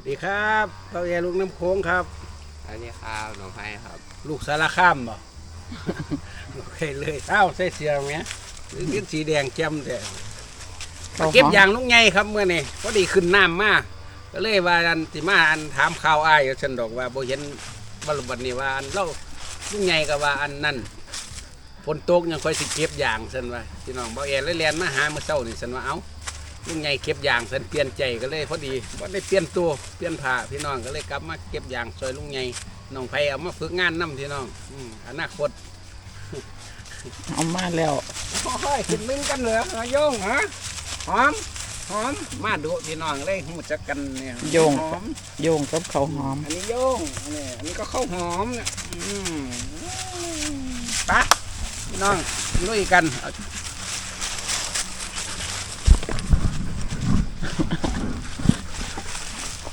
วัสดีครับเราแย่ลูกน้ำโค้งครับ อันนี้ข้าวหนองไผ่ครับ ลูกสารข้ามบ่โอเคเลยเอ้าใส่เสียไหมหรือเป็นสีแดงแจ่มแต่มาเก็บยางลูกไงครับเมื่อนี่พอดีขึ้นน้ำมาก็เลยว่าอันสิมาอันถามข่าวอ้ายอยู่ฉันดอกว่าบ่เห็นบรบัดนี้ว่าอันเล่าลูกไงก็ว่าอันนั่นฝนตกยังค่อยสิเก็บยางฉันว่าพี่น้องบ่แอนเลยเรียนมาหาเมื่อเช้านี่ฉันว่าเอ้า ลูกไงเก็บยางฉันเปลี่ยนใจก็เลยพอดีบ่ได้เปลี่ยนตัวเปลี่ยนผ้าพี่น้องก็เลยกลับมาเก็บยางซอยลุงไงน้องไผเอามาฝึกงานนํพี่น้องอืมอนาคตเอามาแล้วโอ้ยขึ้นมึงกันเหรอโยงฮะหอมหอมมาดูพี่น้องเลยหูจักกันเนี่ยโยงหอมโยงกับเขาวหอม อันนี้โยงนี่อันนี้ก็ข้าวหอมเนี่ยอืมไปะพี่น้องลุยกันเอา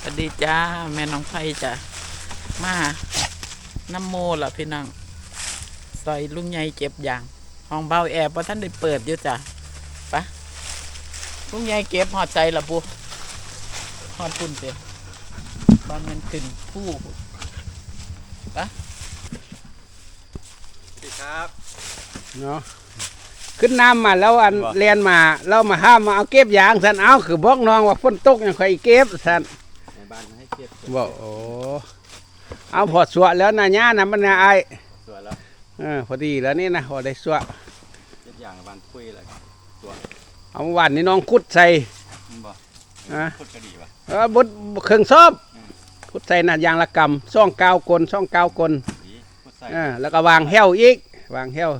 สวัส ดีจ้า แม่น้องไผ่จ้ะมาน้ำโมล่ะพี่น้องซอยลุงใหญ่เจ็บอย่าง ห้องเบาแอร์เพราะท่านได้เปิดอยู่จ้ะไปะลุงใหญ่เก็บหอดใจละปูหอดปุ่นเสียบางเงินขึ้นผู้ปะครับเนาะขึ้นน้ำมาแล้วอันบ่เรียนมา เรามาห้ามมาเอาเก็บยางสันเอาคือบอกน้องว่าฝนตกยังค่อยเก็บสันใน บ้านให้เก็บบอกโอ้เอาพอสวะแล้วนะย่านะมันนะไอายสวยแล้วเออพอดีแล้วนี่นะพอได้สวะเก็บอย่างบ้านคุยเลยตัวเอาเมื่อวันนี้น้องคุดใส่มันบ่อะพูดกระดีป่ะเออบดเครื่องซ่อมอืมคุดใส่น่ะยางละกำซ่องกาวกลซ่องกาวกลดีพูดใส่อ่าแล้วก็วางแห้วอีก วางแห้ว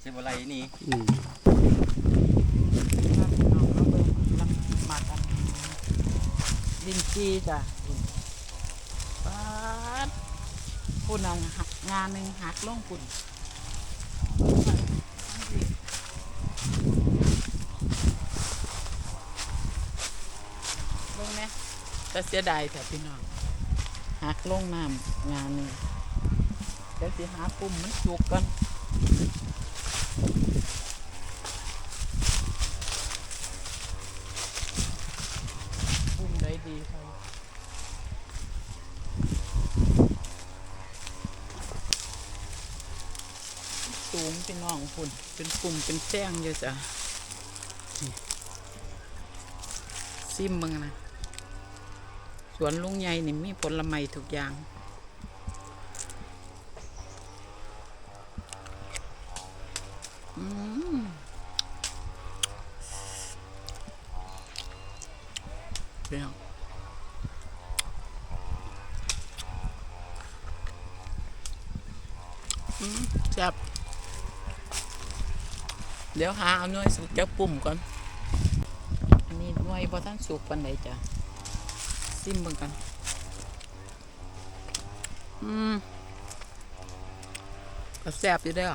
เซบอะไรนี่อืมมากันดินจีจ้ะปาด ปุ่นเอาหักงานหนึ่งหักล่องปุ่นลงเนี่ยจะเสียดายแต่พี่น้องหักลงน้ำงานหนึ่งเดี๋ยวสิหาปุ่มมันจุกกันปุ่มได้ดีครับ องพุ่นเป็นกลุ่มเป็นแจ้งเยอะจ้ะซิมมึงนะสวนลุงใหญ่นี่มีผลไม้ทุกอย่าง อืมเปรี้ยวอืมจับ เดี๋ยวหาเอาหน่วยสุกจากปุ่มก่อนอันนี้หน่วยพอท่านสุกปันใดจ้ะซิมเบิ่งกันอืมก็แซ่บอยู่ด้อ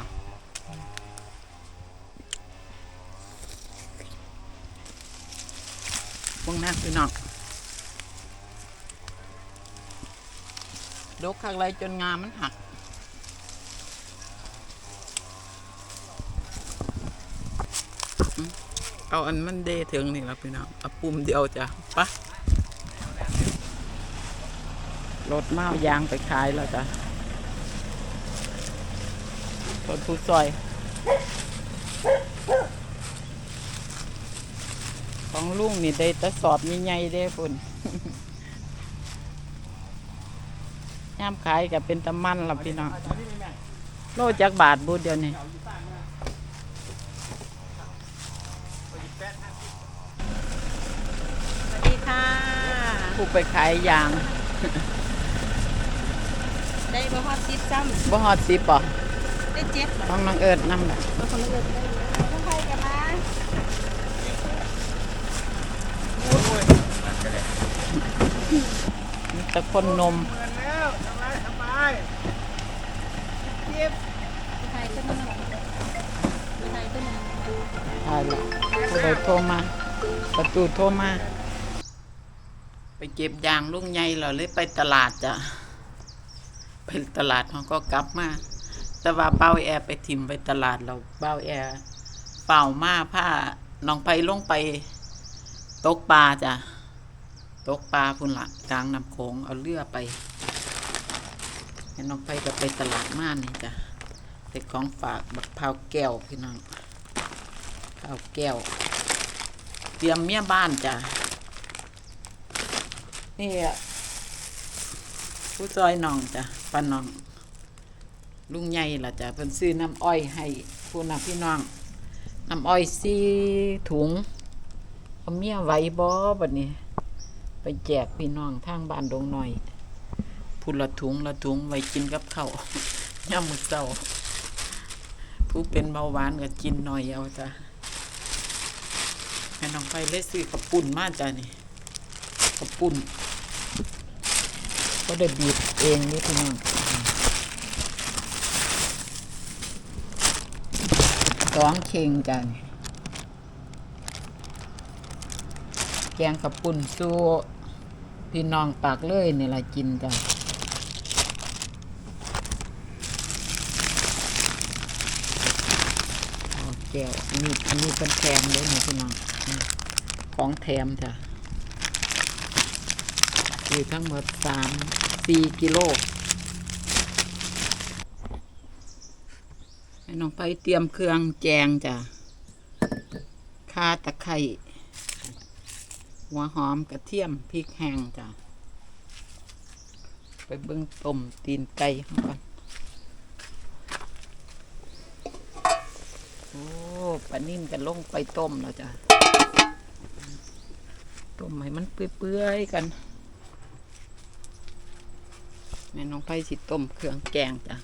พวกนั้นพี่น้องดกข้างไรจนงามันหัก อืม เอาอันมันเดถึงนี่แล้วพี่น้องเอาปุ่มเดียวจ้ะปะรถมาเอายางไปขายแล้วจ้ะรถผู้ซอย ของลุงนี่ได้ต่สอบใหญ่ๆเด้พุ่นย่ามขายกับเป็นตะมันล่ะพี่น้องโลจักบาทบูดเดียวนี่ สวัสดีค่ะ ผู้ไปขายยาง ได้บ่ฮอดซิปซ้บ่ฮอดสิป่ะำได้เจ็บบ่ต้องน้องเอิดน้ำน่ะบางคนเกิดได้ต้องไปกันมามีแต่คนนมเงินแล้วสบายสบายเก็บไทยขึ้นมาไทยขึ้นมาถ่ายละผู้ใดโทรมา ประตูโทรมา ไปเก็บยางลุงใหญ่เราเลยไปตลาดจ้ะไปตลาดเขาก็กลับมา แต่ว่าเป้าแอร์ไปถิ่มไปตลาดเราเป้าแอร์เป่ามาผ้าน้องไปลงไป ตกปลาจ้ะตกปลาพุ่นละกลางน้ำโขงเอาเรือไปแม่น้องไฟก็ไปตลาดม่านนี่จ้ะเด็กของฝากบักพาวแก้วพี่น้องพร้าวแก้ว เตรียมเมียบ้านจ้ะ นี่อะผู้ซอยน้องจ้ะป้าน้อง ลุงใหญ่ล่ะจ้ะเพิ่นซื้อน้ำอ้อยให้ผู้นักพี่น้องน้ำอ้อยสี่ถุงเอาเมียไหวบ่บัดนี้ ไปแจกพี่น้องทางบ้านดงหน่อยพูละถุงละถุงไว้กินกับข้าวย่ำมือเช้าผู้เป็นเบาหวานก็กินหน่อยเอาจ้ะให้น้องไปเลยซื้อกับปุ่นมาจ้ะนี่กับปุ่น ก็ได้บีบเองนี่พี่น้องสองเข่งจ้ะแกงกับปุ่นสู้พี่น้องปากเลยนี่ละกินจ้ะโอ้แก้วอันนี้อันนี้เป็นแถมเลยนี่พี่น้อง ของแถมจ้ะ คือทั้งหมดสามสี่กิโลให้น้องไปเตรียมเครื่องแจงจ้ะข่าตะไคร้หัวหอมกระเทียมพริกแห้งจ้ะไปเบิ้งต้มตีนไก่ก่อนโอ้ปลานิ่มกันลงไปต้มแล้วจ้ะต้มให้มันเปื่อยๆกัน แม่น้องไปสิต้มเครื่องแกงจ้ะ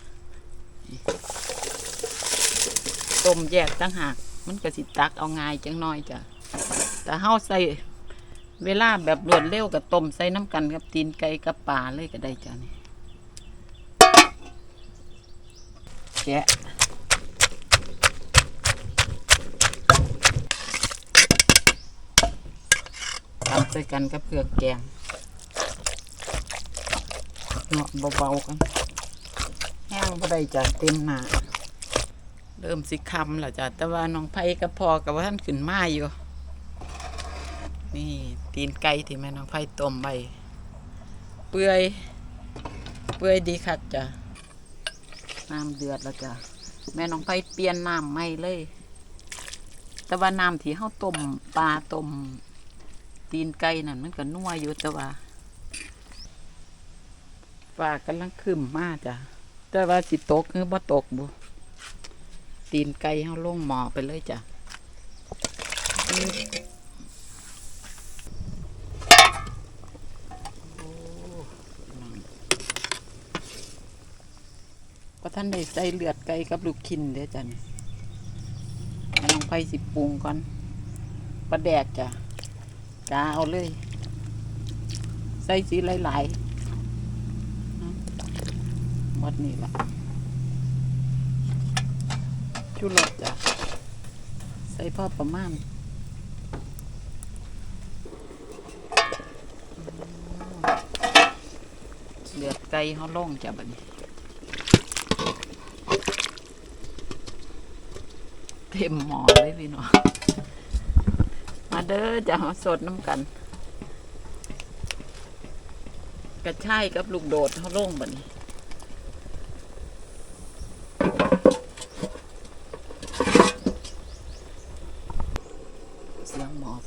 ต้มแยกตั้งหาก มันก็สิตักเอาง่ายจังน้อยจ้ะแต่เฮาใส่เวลาแบบรวดเร็วกับต้มใส่น้ำกันกับตีนไก่กับปลาเลยก็ได้จ้ะนี่แกะทำใส่กันกับเผือกแกง เนาะเบาๆกันแห้งบ่ได้จ้ะเต็มหนาเริ่มสิคำแล้วจ้ะแต่ว่าน้องไผ่กับพ่อกับว่าท่านขึ้นมาอยู่ นี่ตีนไก่ที่แม่น้องไผ่ต้มไว้เปื่อยเปื่อยดีคักจ้ะน้ำเดือดแล้วจ้ะแม่น้องไผ่เปลี่ยนน้ำใหม่เลย แต่ว่าน้ำที่เฮาต้มปลาต้มตีนไก่นั่นมันก็นัวอยู่แต่ว่า ฟ้ากำลังขึ้นมากจ้ะ แต่ว่าสิตกหรือบ่ตกบุตีนไก่เฮาลงหมอไปเลยจ้ะก็ท่านได้ใส่เลือดไก่กับลูกคินเด้อจ้ะนี่ลองไปสิปรุงก่อนปลาแดกจ้ะกาเอาเลย ใส่สีหลาย ๆ หมดนี่ละชูรสจ้ะ ใส่พอประมาณเลือดไก่เขาลงจ้ะบัดนี้เต็มหมอเลยพี่น้อง มาเด้อจะเอาสดน้ำกัน กระชายกับลูกโดดเขาลงบัดนี้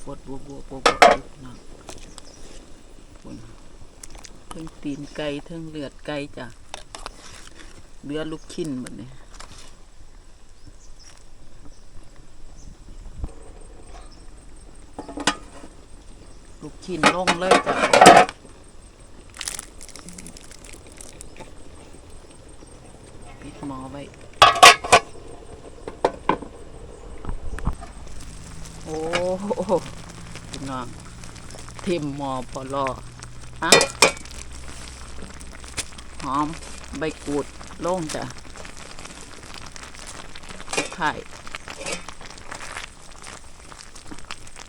ปวดบัวบัวบัวบัวนะคุณเทั้งตีนไก่เทั้งเลือดไก่จ้ะเลือดลูกชิ้นหมดเลยลูกชิ้นลงเลยจ้ะปิดหมอไว้ โอ้โห พี่น้องทิมหมอพอรอฮะหอมใบกูดลงจ้ะไข่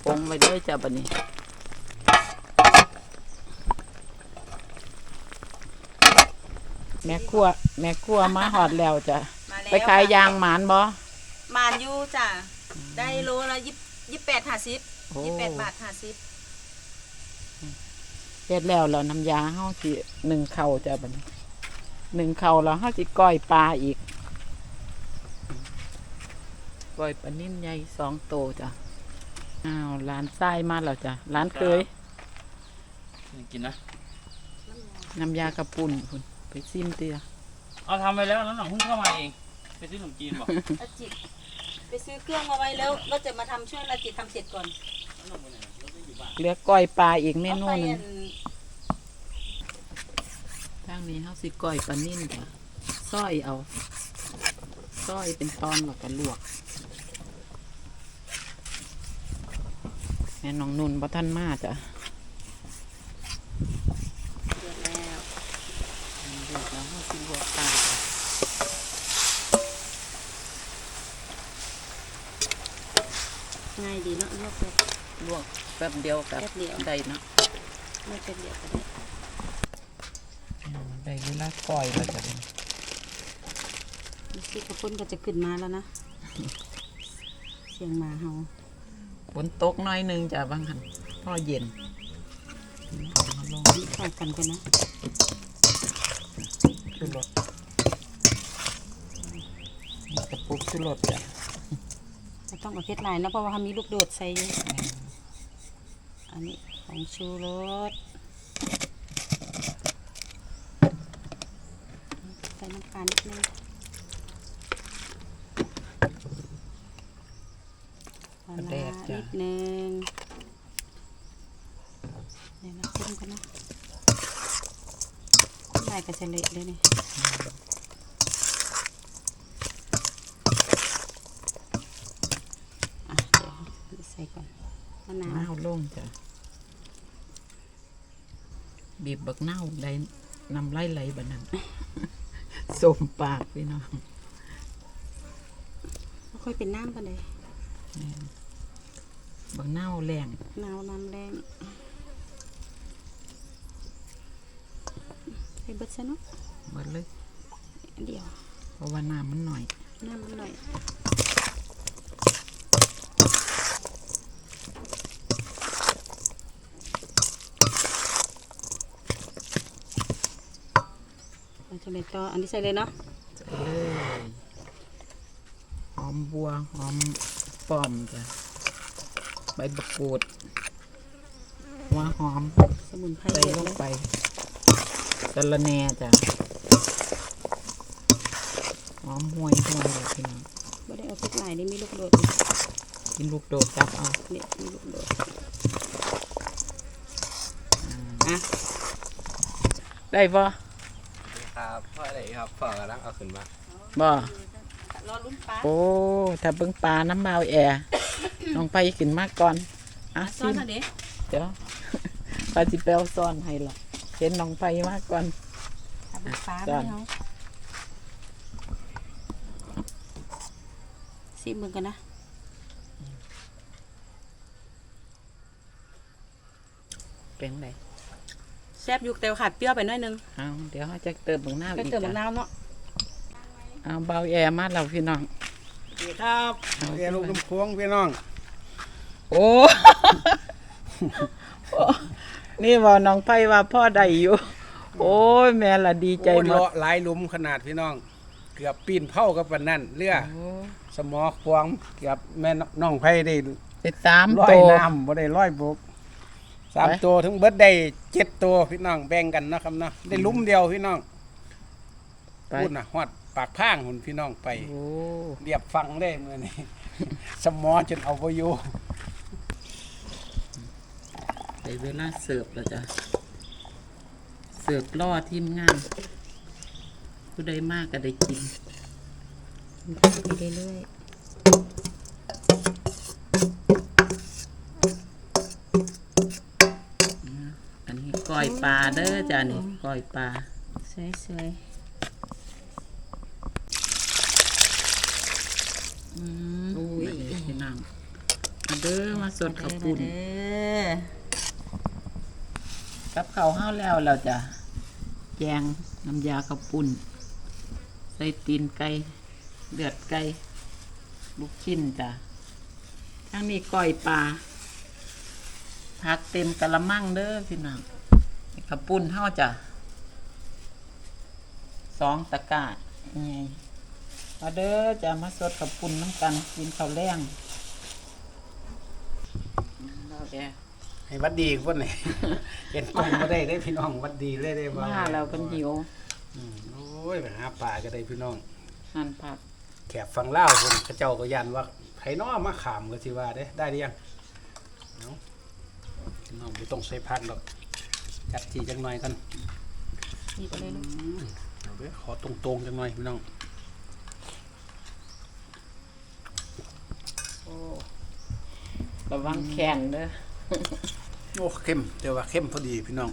ปงไปด้วยจ้ะบันนี้แม่ครัวแม่ครัวมาหอดแล้วจ้ะมาแล้วไปขายยางหมานบ่มานอยู่จ้ะได้โลละยี่ยี่แปดห้าสิบ โอ้ยี่แปดบาทห้าสิบเฮ็ดแล้วแล้วน้ำยาเฮาสิหนึ่งเข่าจ้ะบัดนี้หนึ่งเข่าแล้วเฮาสิก้อยปลาอีกก้อยปลานิ่มใหญ่สองโตจ้ะอ้าวร้านทรายมาแล้วจ้ะร้านเคยกินนะน้ำยากระปุ่นคุณไปซิมเตียเอาทำไปแล้วแล้วหนังเพิ่งเข้ามาเอง ไปซื้อขนมจีนบอกอาจิตไปซื้อเครื่องมาไว้แล้วเราจะมาทำช่วยอาจิตทำเสร็จก่อน เหลือก้อยปลาอีกเมเอานูไปหนึงอันทางนี้เฮาสิก้อยปลานิ่มจ้ะซอยเอาซอยเป็นตอนแล้วก็ลวก แม่น้องนุ่นบ่ทันมาจ้ะเดือดแล้วเดือดแล้วเฮาสิลวกปลาจ้ะง่ายดีเนาะลวกแบบ ลวกแป๊บเดียวกับแป๊บเดียว ได้เนาะไม่เป็นเดียวก็ได้ได้เวลาก้อยแล้วจ้ะดูสิกระปุ้นก็จะขึ้นมาแล้วนะ เสียงหมาเห่าฝนตกหน้อยหนึงจ้ะบางหันพอเย็นเอามาลงนี่เข้ากันกันนะชุรสนี่กระปุกชุรสจ้ะไม่ต้องเอาเพชรลายนะเพราะว่าเขามีลูกโดดใส่อยู่ อันนี้ของชูรสใส่น้ำตาลนิดนึงปลาร้านิดนึงเดี๋ยวเราชิมกันนะลายกระเฉลดเลยนี่อะเดี๋ยวใส่ก่อนมะนาวน้าวลงจ้ะ บีบบักเน่าวได้นำไล่ไหลบันนั้นสมปากพี่น้องไม่ค่อยเป็นน้ำปานใดบักเน่าวแรงนาวน้ำแรงใส่เบิดซะเนาะหมดเลยอันเดียวเพราะว่าน้ำมันหน่อย น้ำมันหน่อย เราจะเลยต่ออันนี้ใส่เลยเนาะใส่เลยหอมบัวหอมป้อมจ้ะใบบักกูดหัวหอมสมุนไพรใส่เยอะลงเลยไปสะระแหน่จ้ะหอมห่วยห่วยเลยพี่น้องไม่ได้เอาพริกลายนี่มีลูกโดดกินลูกโดดจับเอานี่มีลูกโดดอะได้บ่ ครับพ่ออะไรครับพ่อกำลังเอาขึ้นมาบ่รอลุ้นปลาโอ้ถ้าเบิ่งปลาน้ำเมาแอร์น้องไปขึ้นมาก่อนอะซ้อซินมมาเด้เดี๋ยวปลาจิเปลซ่อนให้ละเห็นน้องไปมาก่อน ทำเป็นปลาซ้อนไม่เอาซิมมึงกันนะเป็นไง แซ่บอยู่แต่ว่าขาดเปรี้ยวไปหน่อยนึงเอาเดี๋ยวเขาจะเติมบังหน้าก็อีกเติมมะจ้ะนาวเนาะเอาเบาแอร์มาแล้วพี่น้องดีครับเรียนลูกน้ำพวงพี่น้องโอ้ นี่ว่าน้องไผว่าพ่อได้อยู่ โอ้ย แม่ละดีใจโอ้ยหมดเลาะหลายหลุมขนาดพี่น้อง เกือบปีนเผากับปันนั่นเรือโอ้สมอควงเกือบแม่น้องไผได้ไปสามร้อโตยน้ำบ่ได้ร้อยบก สามไปตัวถึงเบิดได้เจ็ดตัวพี่น้องแบ่งกันเนาะครับเนาะได้หลุมเดียวพี่น้องไปพูดนะฮอดปากพางหุ่นพี่น้องไปโอ้เรียบฟังได้เมื่อนี้ สมอจนเอาไปอยู่ได้เวลาเสิร์ฟแล้วจ้ะเสิร์ฟล่อทีมงานผู้ใดมากก็ได้กินไปเรื่อยอั ก้อยปลาเด้อจ้ะนี่ก้อยปลาๆสวยอืมอุ้ยนี่พี่น้องมาเด้อมาสดๆข้าวปุ้นเด้อกับข้าวห้าวแล้วเราจะแกงน้ำยาข้าวปุ้นใส่ตีนไก่เลือดไก่ลูกชิ้นจ้ะทั้งนี้ก้อยปลาผักเต็มกะละมังเด้อพี่น้อง กระปุ่นเฮาจ้ะสองตะกร้าไงมาเด้อจะมาสดกระปุ่นน้ำกันกินข้าวแรงเราแกให้วัดดีคนนี่เห็นกล้องมาได้ได้พี่น้องวัดดีเลยได้บ่มาแล้วเป็นหิวอืมโอ้ยไปหาปลาก็ได้พี่น้องหั่นผักแขกฟังเล่าวคนเขาเจ้าก็ยันว่าไผน้อมาขามก็สิว่าได้ได้หรือยังเนาะพี่น้องไม่ต้องใส่พักดอก จัดทีจังหน่อยกันนี่ไปเลยลูกอืมเอาเด้อขอตรงๆจังหน่อยพี่น้องโอ้ระวังแข็งเด้อโอ้เข้มแต่ว่าเข้มพอดีพี่น้อง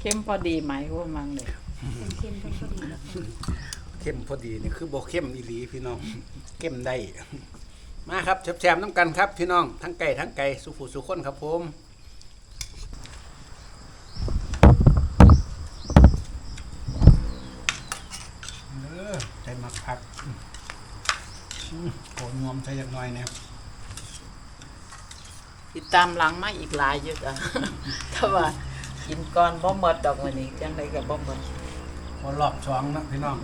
เข้มพอดีไหมว่ามังเลยเค็มๆเพิ่นก็ดีแล้วค่ะเข้มพอดีนี่คือบ่เข้มอีหลีพี่น้องเข้มได้มาครับแซมๆน้ำกันครับพี่น้องทั้งไก่ทั้งไก่สุ ፉ สุคนครับผมเออใจมักพักอืมอืมโหนวม ใส่จักหน่อยเนี่ยติดตามหลังมาอีกหลายอยู่จ้ะแต่ว่ากินก่อนบ่หมดดอกวันนี้จังไดก็บ่หมดพอรอบสองนะพี่น้อง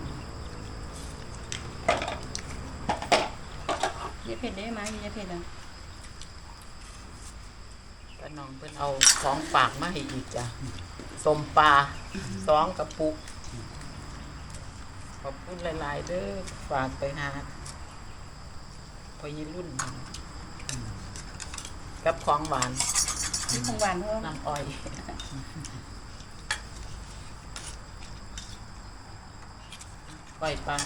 อย่าเผ็ดได้ไหมอย่าเผ็ดอะป้าน้องเพิ่นเอาของฝากมาให้อีกจ้ะสมปลาสองกระปุก ขอบคุณหลาย ๆ เด้อฝากไปหา พอยีรุ่นกับของหวานนี่ของหวานเพิ่มน้ำอ้อยก้อยปลา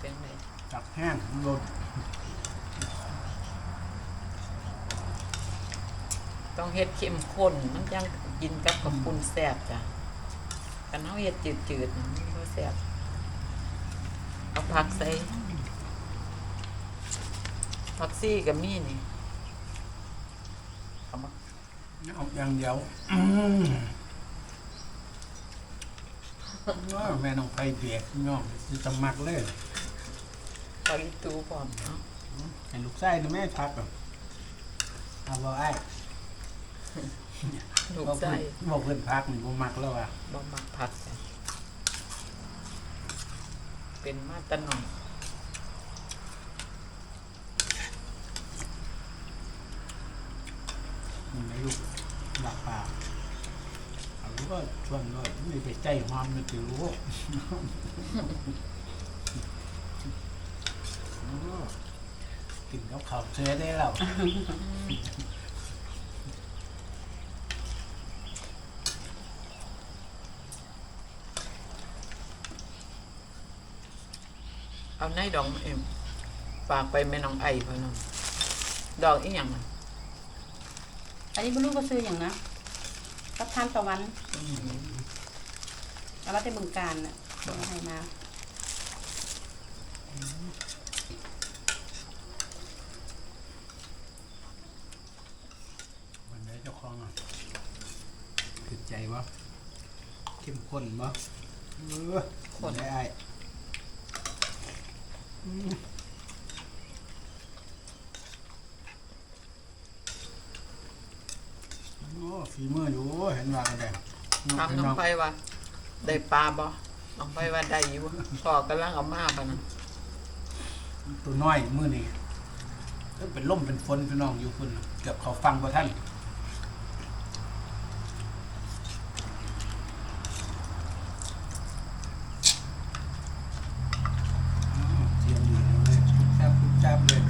เป็นไงจับแห้งรดต้องเฮ็ดเข้มข้นมันยังกินกับกับปุนแซ่บจ้ะกันเฮาเฮ็ดจืดๆน่ะมันบ่แซ่บ เอาผักใส่ผักซี่กับมีนี่เอามาเอาอย่างเดียวอืมว้าวแม่น้องไปเบียกพี่น้องสิจะมักเลยปลาอีตูพร้อมเนาะให้ลูกไส้นะแม่พักก่อนเอาบ่ไอ้ลูกบอกไส้เพิ่นบอกเพิ่นพักนี่บ่มักแล้วอะบ่มักผักจ้ะ เป็นมาตะหน่อยมันไม่ลูกหลักปากเอาลูกก็ชวนเลยไม่ไปใจความมันถือรู้โอ้กินกับข้าวเสือได้แล้ว เอาในดอกเอ็มฝากไปแม่น้องไอพ่อน้องดอกอีหยังมันอันนี้บ่รู้ว่าซื้ออย่างนะรับทานตะวันเอามาแต่บึงการน่ะเอาให้มาวันนี้เจ้าของอะติดใจวะเข้มข้นวะเออคนได้ไอ้อืม โอ้ฝีมืออยู่เห็นว่ากันได้ถามน้องไปว่าได้ปลาบ่น้องไปว่าได้อยู่พ่อกำลังเอามาปะนะตัวน้อยมือนี่ก็เป็นล่มเป็นฝนพี่น้องอยู่คุณเกือบเขาฟังกว่าท่านอืมเสียงดีเลยแซ่บปุ๊บแซ่บเลย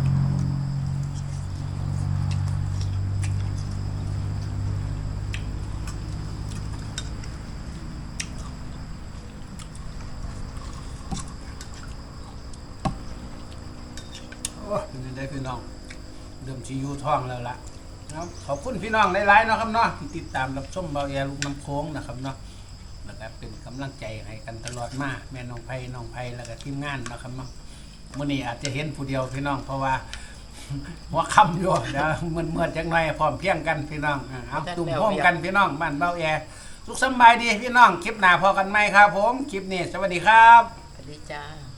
โอ้ยเป็นได้พี่น้อง เริ่มชียูท้องแล้วล่ะนะครับขอบคุณพี่น้องหลายๆเนาะครับเนาะที่ติดตามรับชมเบาแอลูกน้ำโค้งนะครับเนาะแล้วก็เป็นกำลังใจให้กันตลอดมาแม่น้องไผ่น้องไผ่แล้วก็ทีมงานเนาะครับเนาะมื้อนี้อาจจะเห็นผู้เดียวพี่น้องเพราะว่า หัวค่ำอยู่เดี๋ยวเมื่อๆจังหน่อยพร้อมเพรียงกันพี่น้องอ่าเอาตุ่มโฮมกันพี่น้องบ้านเบาแอสุขสำบายดีพี่น้องคลิปหน้าพอกันไหมครับผมคลิปนี้สวัสดีครับ สวัสดีจ้า